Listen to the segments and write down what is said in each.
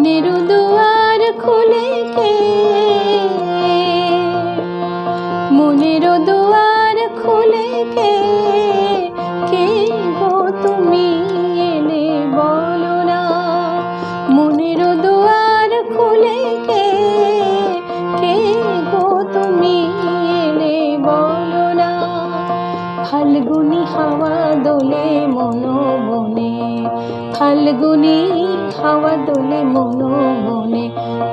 মনের দুয়ার খুলে কে? মনের দুয়ার খুলে কে? কে গো তুমি এলে বলো না? মনের দুয়ার খুলে কে? কে গো তুমি এলে বলো না? ফাল্গুনি হাওয়া দোলে মনো বনে ফাল্গুনি হাওয়া দোলে মনো মনে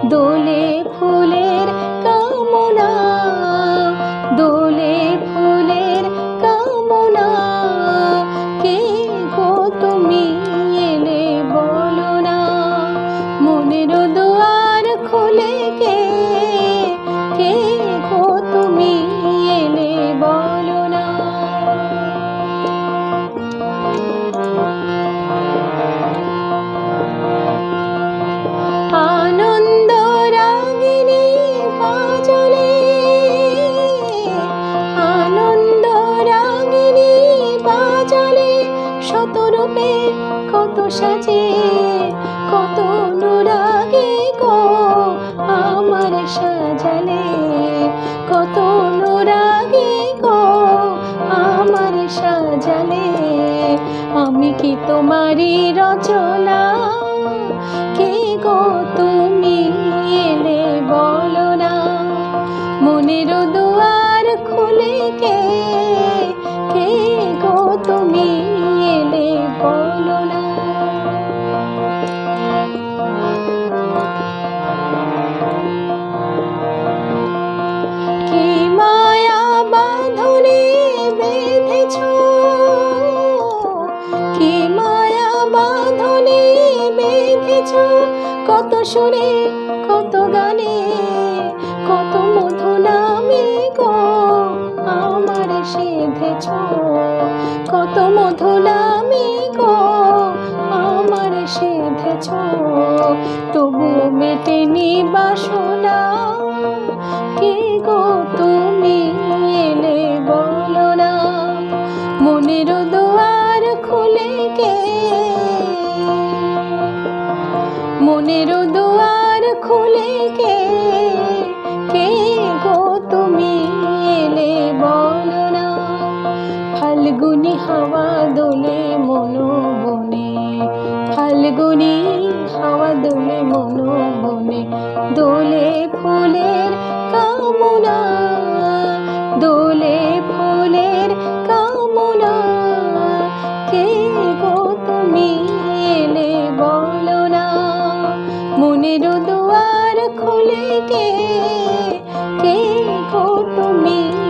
দোলে শতরূপে কত সাজে, কত অনুরাগে গো আমার সাজালে। কত অনুরাগে গো আমার সাজালে। আমি কি তোমারই রচনা? কে গো তুমি এলে বলো না। মনের দুয়ার খুলে কে কে গো তুমি এলে বলো কি মায়া বাঁধনে বেঁধেছ বাঁধনে বেঁধেছ কত সুরে কত গানে কত মধু নামে গো, আমার সেধেছ। কত মধু মনের দুয়ার খুলে কে? মনের দুয়ার খুলে কে? কে গো তুমি এলে বলো না ফাল্গুনি হাওয়া দোলে মনো বনে ফাল্গুনি হাওয়া দোলে মনো মনের দুয়ার খুলে কে? কে গো তুমি?